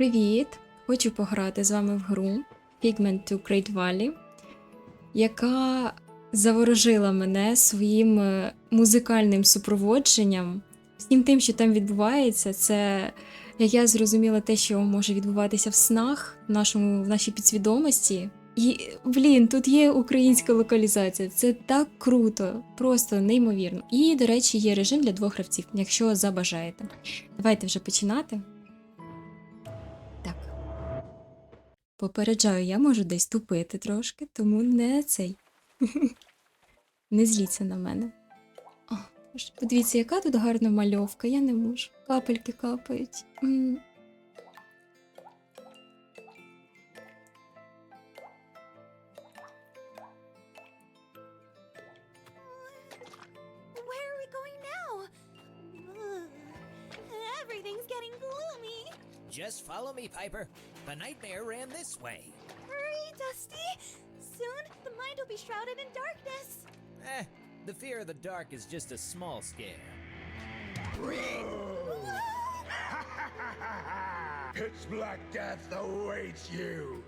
Привіт! Хочу пограти з вами в гру Pigment to Great Valley, яка заворожила мене своїм е, музикальним супроводженням. Всім тим, що там відбувається, це, як я зрозуміла, те, що може відбуватися в снах, в, нашому, в нашій підсвідомості. І, блін, тут є українська локалізація. Це так круто, просто неймовірно. І, до речі, є режим для двох гравців, якщо забажаєте. Давайте вже починати. Попереджаю, я можу десь тупити трошки, тому не цей. не зліться на мене. О, подивіться, яка тут гарна мальовка, я не можу. Капельки капають. М. Gloomy. Just follow me, Piper. The nightmare ran this way. Hurry, Dusty! Soon the mind will be shrouded in darkness. Eh, the fear of the dark is just a small scare. Pitch black death awaits you.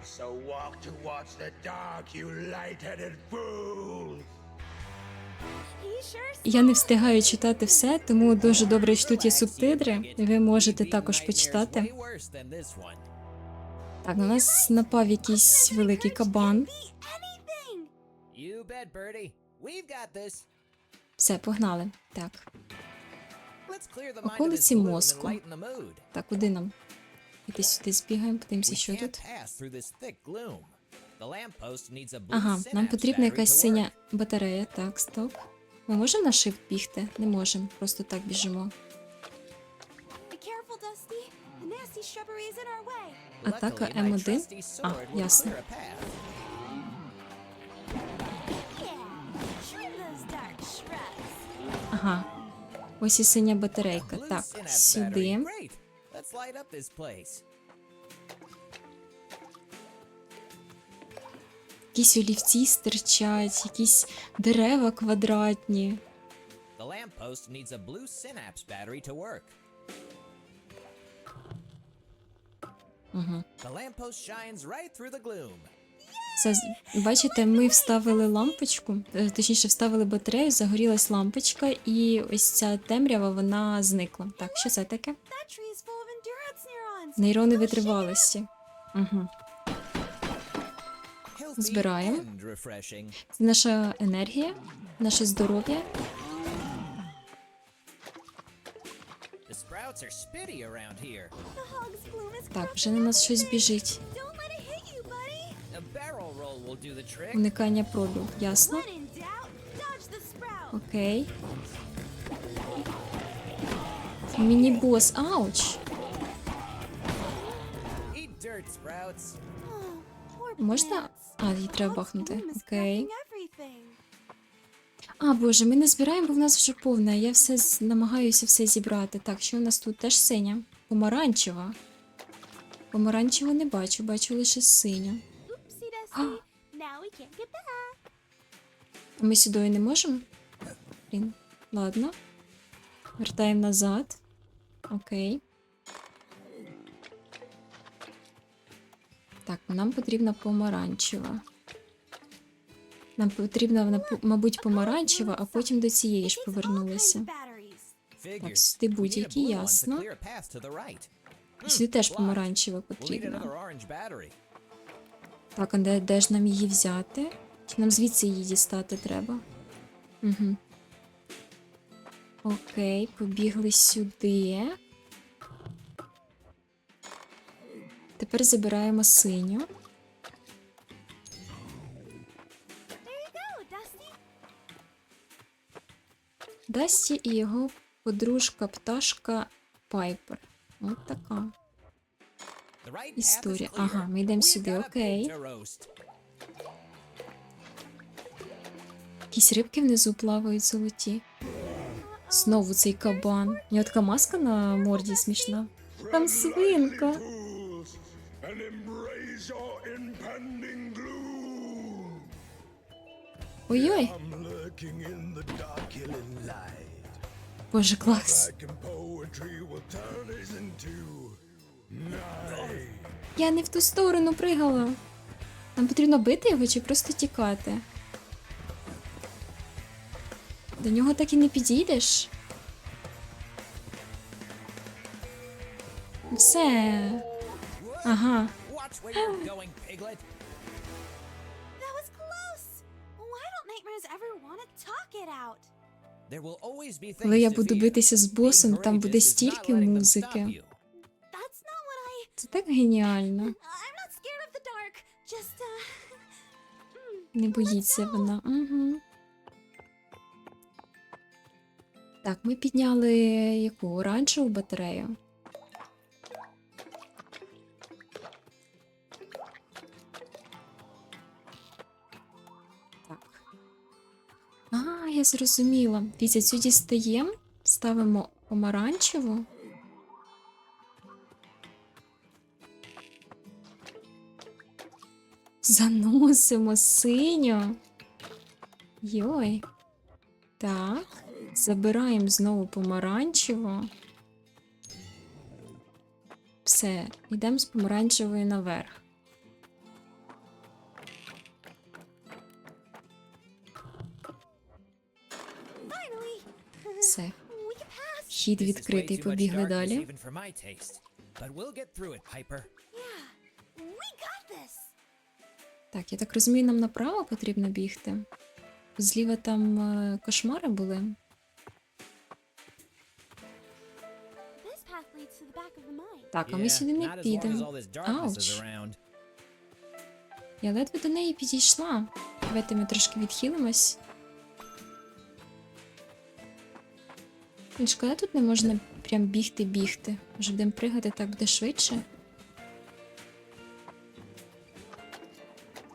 So walk towards the dark, you light-headed fools. Я не встигаю читати все, тому дуже добре, що тут є субтитри. Ви можете також почитати. Так, на нас напав якийсь великий кабан. Все, погнали. Так, Околиці мозку. так, куди нам? Іти сюди збігаємо, подивимося, що тут. Ага, нам потрібна якась синя батарея. Так, стоп. Ми можемо на shift бігти? Не можемо, просто так біжимо. Атака Luckily, my М1. trusty А, ясно. Ага. Ось і синя батарейка. Так, сюди. Якісь олівці стирчать, якісь дерева квадратні. The lamppost needs a blue synapse battery to work. Gloom. Це, бачите, ми вставили лампочку, е, точніше, вставили батарею, загорілась лампочка, і ось ця темрява вона зникла. Так, що це таке? Нейрони витривалості. Угу. Збираємо. Це наша енергія, наше здоров'я. Так, вже на нас щось біжить. Уникання проду. Ясно? Окей. Міні-бос. Ауч! Oh, Можна? А, її треба бахнути. Окей. А, боже, ми не збираємо, бо в нас вже повне. Я все намагаюся все зібрати. Так, що у нас тут теж синя? Помаранчева. Помаранчеву не бачу, бачу лише синю. А ми сюди не можемо? Блін, ладно. Вертаємо назад. Окей. Так, нам потрібна помаранчева. Нам потрібна, вона, мабуть, помаранчева, а потім до цієї ж of batteries. Сюди будь-які, ясно. Сюди теж помаранчева потрібна. Так, а де, де ж нам її взяти? Чи нам звідси її дістати треба? Угу. Окей, побігли сюди. Тепер забираємо синю. Дасті і його подружка пташка Пайпер. От така. Історія. Ага, ми йдемо сюди, окей. Якісь рибки внизу плавають золоті. Знову цей кабан. У нього така маска на морді смішна. Там свинка. Ой-ой. Боже, клас. Я не в ту сторону пригала. Нам потрібно бити його чи просто тікати? До нього так і не підійдеш. Все. Ага. Коли я буду битися з босом, там буде стільки музики. you. That's not what I. Це так геніально. I'm not scared of the dark. Just, uh. Не боїться вона. Угу. Так, ми підняли яку оранжеву батарею. Зрозуміла. Дивіться, цю дістаємо, ставимо помаранчеву. Заносимо синю. Йой. Так. Забираємо знову помаранчеву. Все, йдемо з помаранчевої наверх. Yeah. We got this. Так, я так розумію, нам направо потрібно бігти. Зліва там е, кошмари були. Так, а ми сюди не підемо. Ауч. Я ледве до неї підійшла. Давайте ми трошки відхилимось. Блін, Шкода, тут не можна прям бігти-бігти. Може будемо пригати, так буде швидше.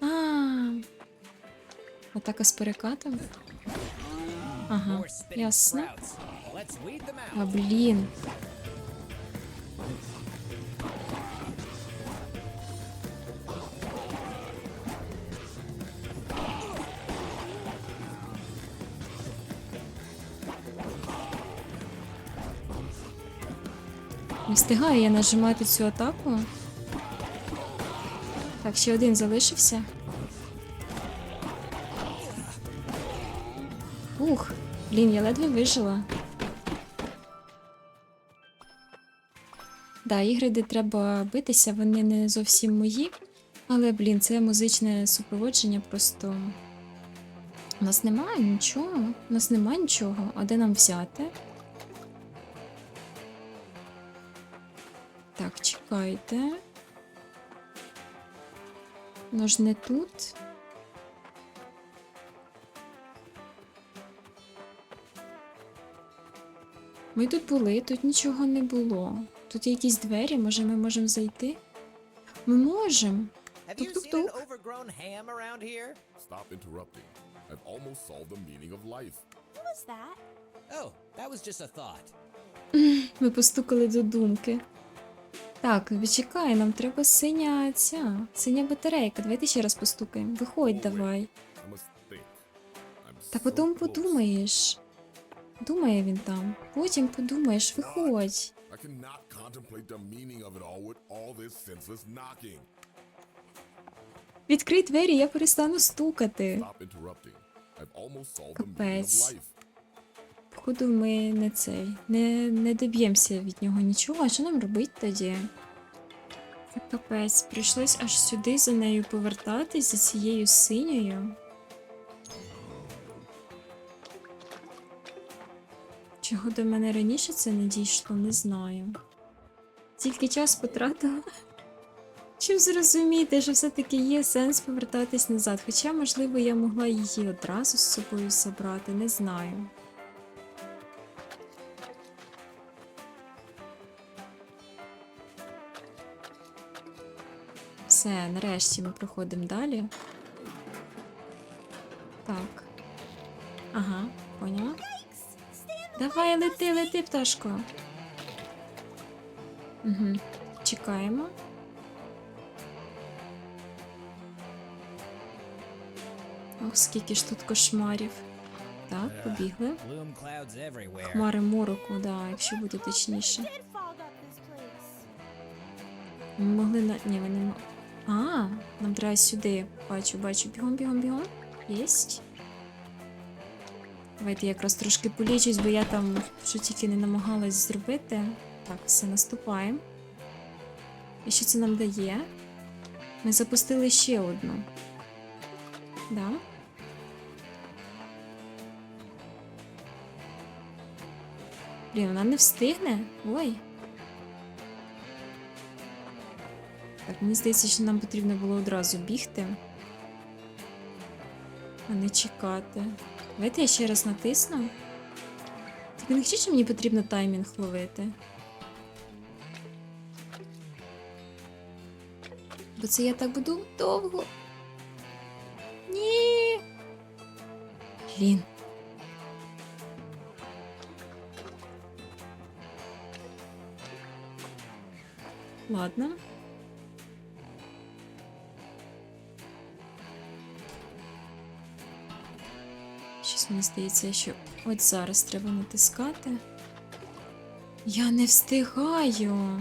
А. Атака з перекатом. Ага, ясно. А блін. Не встигаю я нажимати цю атаку. Так, ще один залишився. Ух, блін, я ледве вижила. Да, ігри, де треба битися, вони не зовсім мої. Але, блін, це музичне супроводження просто. У нас немає нічого. У нас немає нічого. А де нам взяти? Чекайте. Ну ж не тут. Ми тут були, тут нічого не було. Тут є якісь двері, може ми можемо зайти? Ми можемо. Тук-тук-тук. overgrown ham around here? Stop interrupting. I've almost solved the meaning of life. What was that? Oh, that was just a thought. Ми постукали до думки. Так, чекай, нам треба синя ця, синя батарейка. Давайте ще раз постукаємо. Виходь давай. Та потім подумаєш. Думає він там. Потім подумаєш, виходь. Відкрий двері, я перестану стукати. Stop Походу, ми не цей. Не, не доб'ємося від нього нічого. А що нам робити тоді? Капець. Прийшлось аж сюди за нею повертатись, за цією синьою. Чого до мене раніше це не дійшло, не знаю. Тільки час потратила. Щоб зрозуміти, що все-таки є сенс повертатись назад. Хоча, можливо, я могла її одразу з собою забрати, не знаю. Все, нарешті ми проходимо далі. Так. Ага, поняла. Давай, лети, лети, пташко. Угу. Чекаємо. Ох, скільки ж тут кошмарів. Так, побігли. Gloom clouds. Хмари мороку, да, якщо бути точніше. Ми могли на. Ні, ми не мо- А, нам треба сюди. Бачу, бачу. Бігом, бігом, бігом. Єсть. Давайте якраз трошки полічусь, бо я там що тільки не намагалась зробити. Так, все, наступаємо. І що це нам дає? Ми запустили ще одну. Да? Блін, вона не встигне? Ой. Мені здається, що нам потрібно було одразу бігти, а не чекати. Давайте я ще раз натисну. Тільки не кажіть, що мені потрібно таймінг ловити. Бо це я так буду довго. Ні. Блін. Ладно. Мені здається, що от зараз треба натискати. Я не встигаю.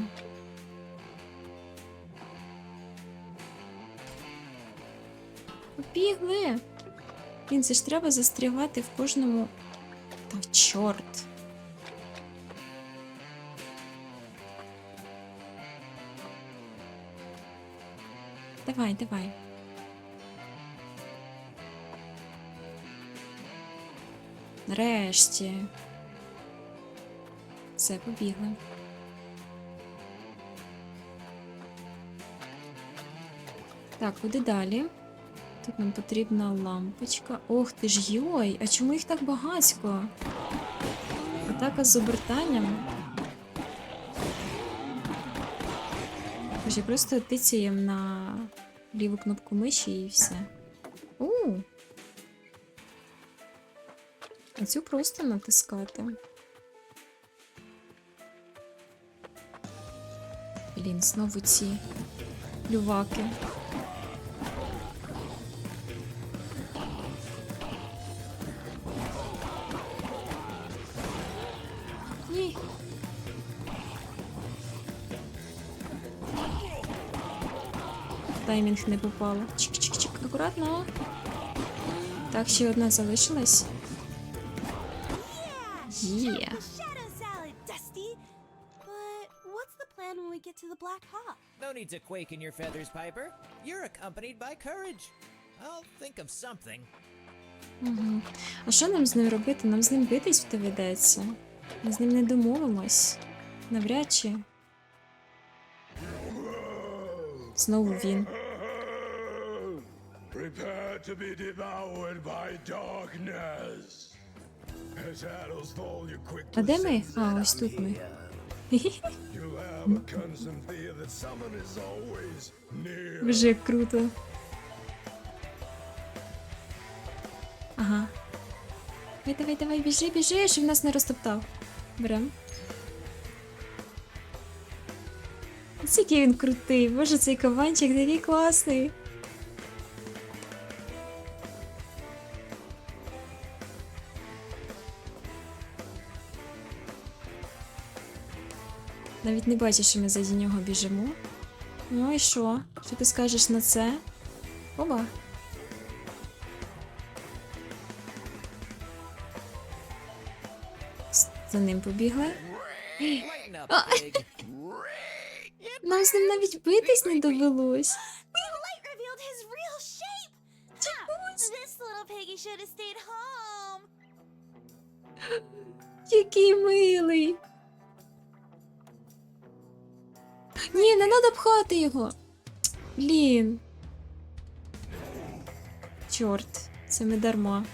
Побігли. Він це ж треба застрягати в кожному. Та чорт. Давай, давай. Нарешті. Все, побігли. Так, куди далі? Тут нам потрібна лампочка. Ох ти ж йой! А чому їх так багатько? Атака з обертанням. Може, просто тицяємо на ліву кнопку миші і все. У. А цю просто натискати. Блін, знову ці люваки. Ні. Таймінг не попало. Чик-чик-чик, акуратно. Так, ще одна залишилась. Є. Shadow salad, Dusty. But what's the plan when we get to the Black Hawk? No need to quake in your feathers, Piper. You're accompanied by courage. I'll think of something. Угу. А що нам з ним робити? Нам з ним битись доведеться. Ми з ним не домовимось. Навряд чи. Знову він. Prepare to be devoured by darkness. А де ми? А, ось тут ми. Вже круто. Ага. Давай, давай, давай, біжи, біжи, щоб нас не розтоптав. Берем. Ось він крутий. Боже, цей каванчик такий класний. Навіть не бачиш, що ми заді нього біжимо. Ну і що? Що ти скажеш на це? Оба. За ним побігли. Нам з ним навіть битись не довелось. The light Ні, не треба пхати його. Блін. Чорт, це ми дарма.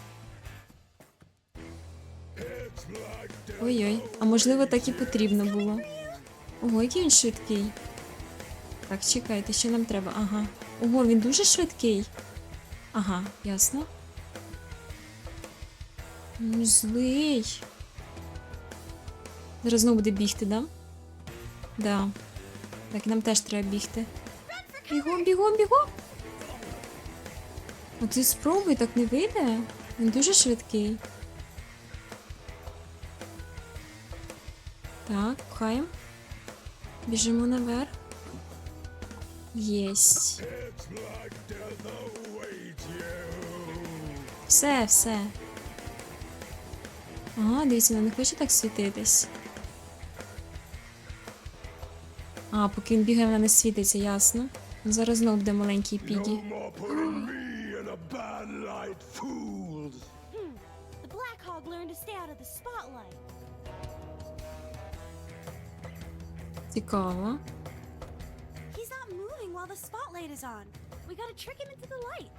Ой-ой, а можливо так і потрібно було. Ого, який він швидкий. Так, чекайте, що нам треба? Ага. Ого, він дуже швидкий. Ага, ясно. Ну, злий. Зараз знову буде бігти, да? Да. Так, нам теж треба бігти. Бігом, бігом, бігом. А ти спробуй, так не вийде. Він дуже швидкий. Так, пхаємо. Біжимо наверх. Єсть. Все, все. Ага, дивіться, вона не хоче так світитись. А, поки він бігає, вона не світиться, ясно. Ну, Зараз знов буде маленький Пігі. Spotlight. Цікаво. He's not moving while the spotlight is on. We gotta trick him into the light.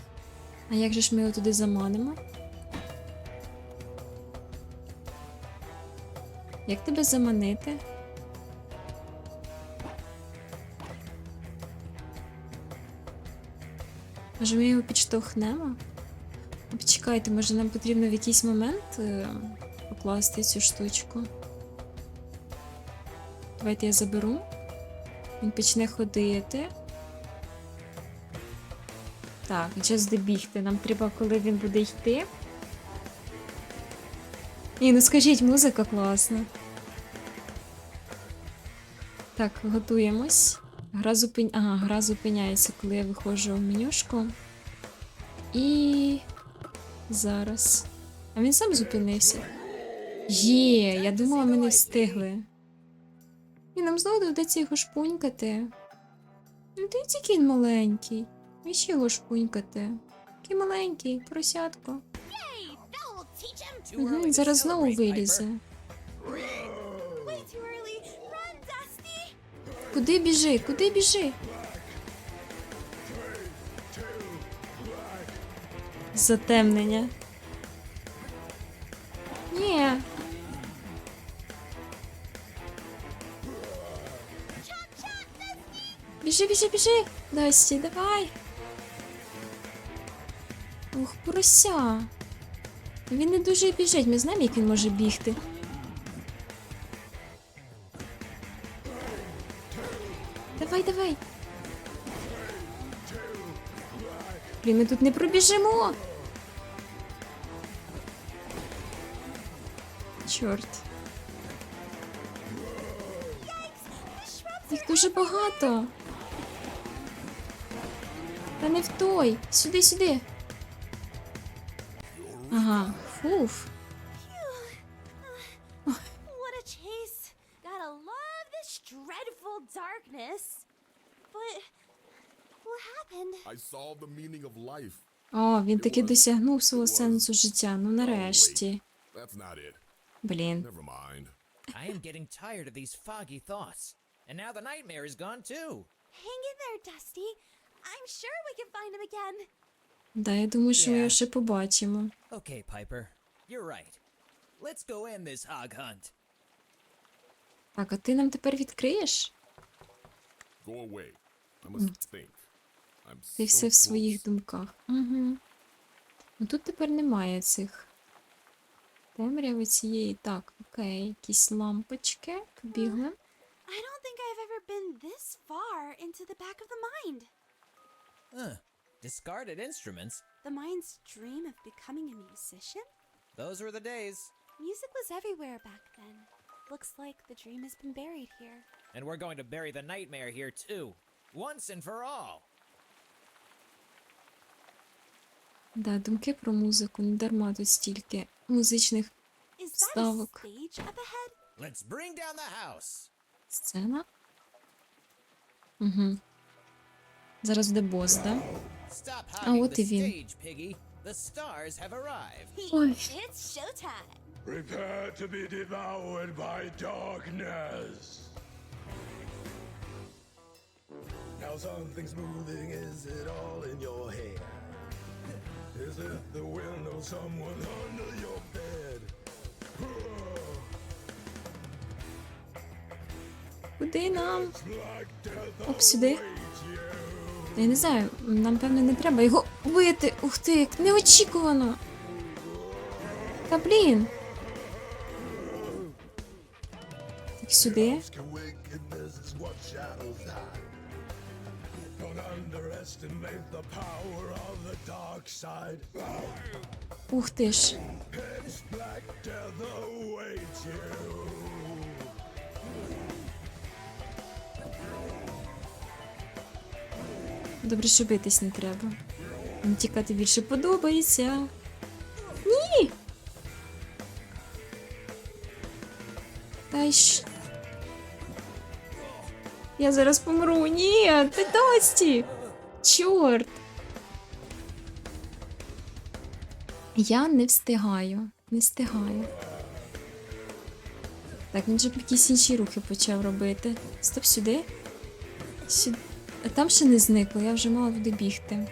А як же ж ми його туди заманимо? Як тебе заманити? Може, ми його підштовхнемо? Почекайте, може нам потрібно в якийсь момент е, покласти цю штучку. Давайте я заберу. Він почне ходити. Так, час добігти. Нам треба, коли він буде йти. Ні, ну скажіть, музика класна. Так, готуємось. Гра зупин... Ага, гра зупиняється, коли я виходжу в менюшку. І. Зараз. А він сам зупинився. Є, я думала, ми не встигли. І нам знову доведеться його шпунькати. Ну, дивіться, який він маленький. І ще його шпунькати. Такий маленький, поросятко. Early Угу, зараз знову вилізе. Куди біжи? Куди біжи? Затемнення. Ні. Біжи, біжи, біжи. Дасті, давай. Ух, порося. Він не дуже біжить, ми знаємо, як він може бігти. Давай. Блін, ми тут не пробіжимо. Чорт. Їх дуже багато. Та не в той. Сюди, сюди. Ага, фуф. But what happened? I solved the meaning of life. О, він таки досягнув свого сенсу життя. Ну нарешті. That's not it. Блін. Never mind. I am getting tired of these foggy thoughts. And now the nightmare is gone too. Hang in there, Dusty. I'm sure we can find him again. Да, я думаю, що ми його ще побачимо. Okay, Piper. You're right. Let's go end this hog hunt. Так, а ти нам тепер відкриєш? Go away. Ти все в своїх думках. Угу. Ну тут тепер немає цих темряви цієї. Так, окей, якісь лампочки. Побігли. I don't think I've ever been this far into the back of the mind. Huh. Discarded instruments? The mind's dream of becoming a musician? Those were the days. Music was everywhere back then. Looks like the dream has been buried here. And we're going to bury the nightmare here too. Once and for all. Да, думки про музику. Не дарма тут стільки музичних Is Ставок. stage up ahead? Let's bring down the house. сцена. Угу. Зараз буде бос, да? А от і він. The stars have arrived. Ой. It's showtime. Prepare to be devoured by darkness. Now something's moving, is it all in your hair? Is it the wind or someone under your bed? Куди нам? Оп, сюди. Я не знаю, нам певно не треба його бити. Ух ти, як неочікувано. Та блін. Так сюди. Ух ти ж. Добре, що битись не треба. Мені тікати більше подобається. Ні! Та й. Я зараз помру. Ні, ти Дості! Чорт! Я не встигаю. Не встигаю. Так, він же якісь інші рухи почав робити. Стоп сюди. Сюди. А там ще не зникло, я вже мала туди бігти.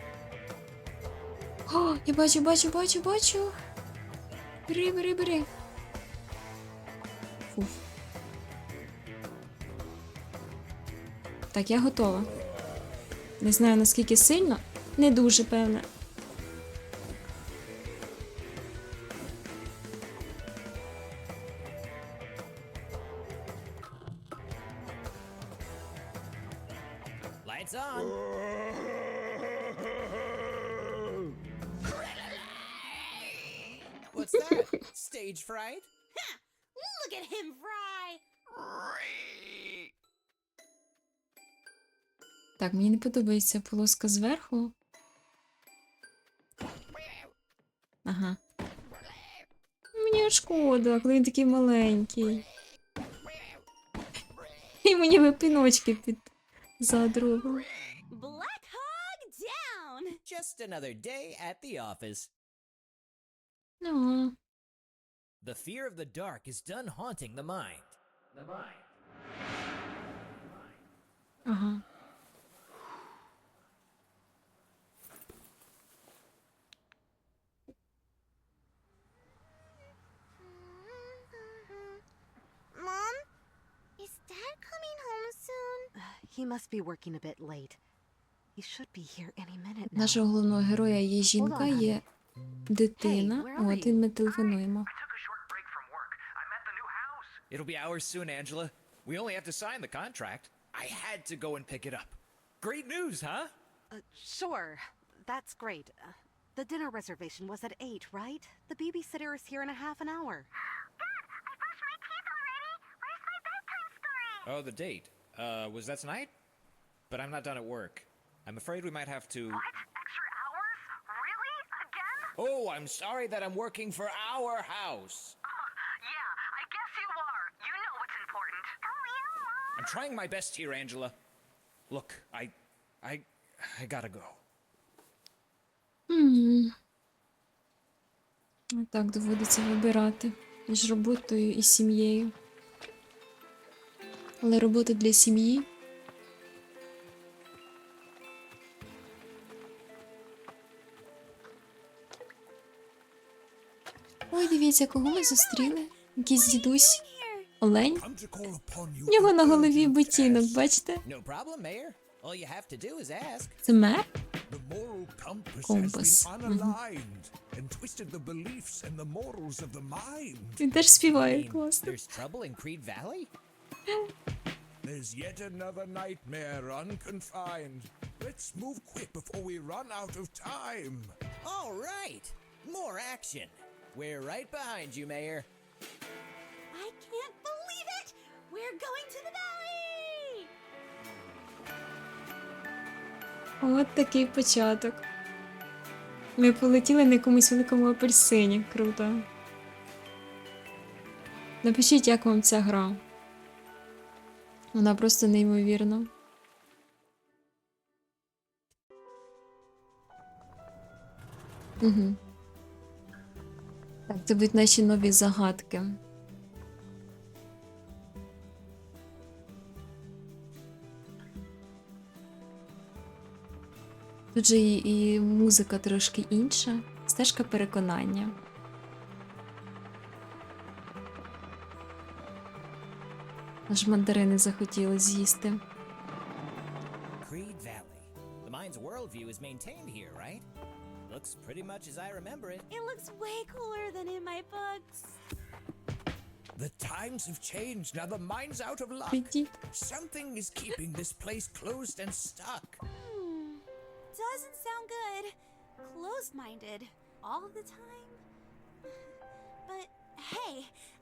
О, я бачу, бачу, бачу, бачу. Бери, бери, бери. Так, я готова. Не знаю наскільки сильно. Не дуже on. What's that? Stage fright? Look at him fry! Так, мені не подобається полоска зверху. Ага. Мені шкода, коли він такий маленький. І мені випіночки під задругом. Black Hog down! Just another day at the office. Ну, The fear of the dark is done haunting the mind. The mind. ага. Нашого головного героя є жінка, є дитина. Hey, where are От і ми телефонуємо. took a short break from work. I'm at the new house. It'll be ours soon, Angela. We only have to sign the contract. I had to go and pick it up. Great news, huh? Uh, sure, that's great. Uh, the dinner reservation was at 8, right? The babysitter is here in a half an hour. Oh, the date. Uh, was that tonight? But I'm not done at work. I'm afraid we might have to. Extra hours? Really? Again? Oh, I'm sorry that I'm working for our house. yeah, I guess you are. You know what's important. Oh, yeah. I'm trying my best here, Angela. Look, I. I. I gotta go. М. Так, доводиться вибирати між роботою і сім'єю. Але робота для сім'ї. Ой, дивіться, кого ми зустріли? Якийсь дідусь. Олень. У нього на голові ботинок, бачите? Це мер? Mind. Він теж співає класно. There's yet another nightmare unconfined. Let's move quick before we run out of time. All right. More action. We're right behind you, Mayor. I can't believe it! We're going to the valley! От такий початок. Ми полетіли на якомусь великому апельсині. Круто. Напишіть, як вам ця гра. Вона просто неймовірна. Угу. Так, це будуть наші нові загадки. Тут же і, і музика трошки інша, стежка переконання. Аж мандарини захотіли з'їсти. Creed Valley. The mind's worldview is maintained here, right? Looks pretty much as I remember it. It looks way cooler than in my books. The times have changed. Now the mind's out of luck. Прийдіть. Something is keeping this place closed and stuck. Hmm. Doesn't sound good. Closed minded. All the time? But hey,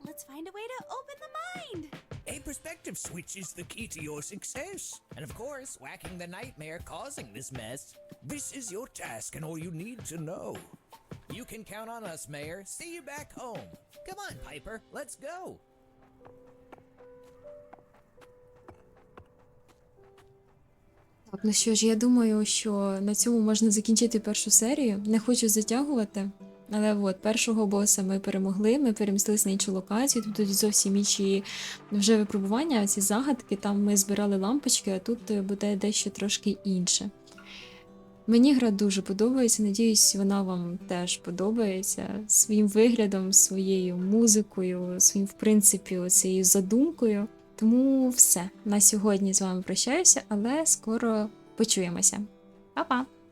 let's find a way to open the mind! Perspective switch is the key to your success. And of course, whacking the nightmare causing this mess. This is your task and all you need to know. You can count on us, Mayor. See you back home. Come on, Piper, let's go. Так, ну що ж, я думаю, що на цьому можна закінчити першу серію. Не хочу затягувати. Але от першого боса ми перемогли, ми перемістилися на іншу локацію. Тут зовсім інші вже випробування, ці загадки. Там ми збирали лампочки, а тут е, буде дещо трошки інше. Мені гра дуже подобається. Надіюсь, вона вам теж подобається своїм виглядом, своєю музикою, своїм, в принципі, цією задумкою. Тому все. На сьогодні з вами прощаюся, але скоро почуємося. Па-па!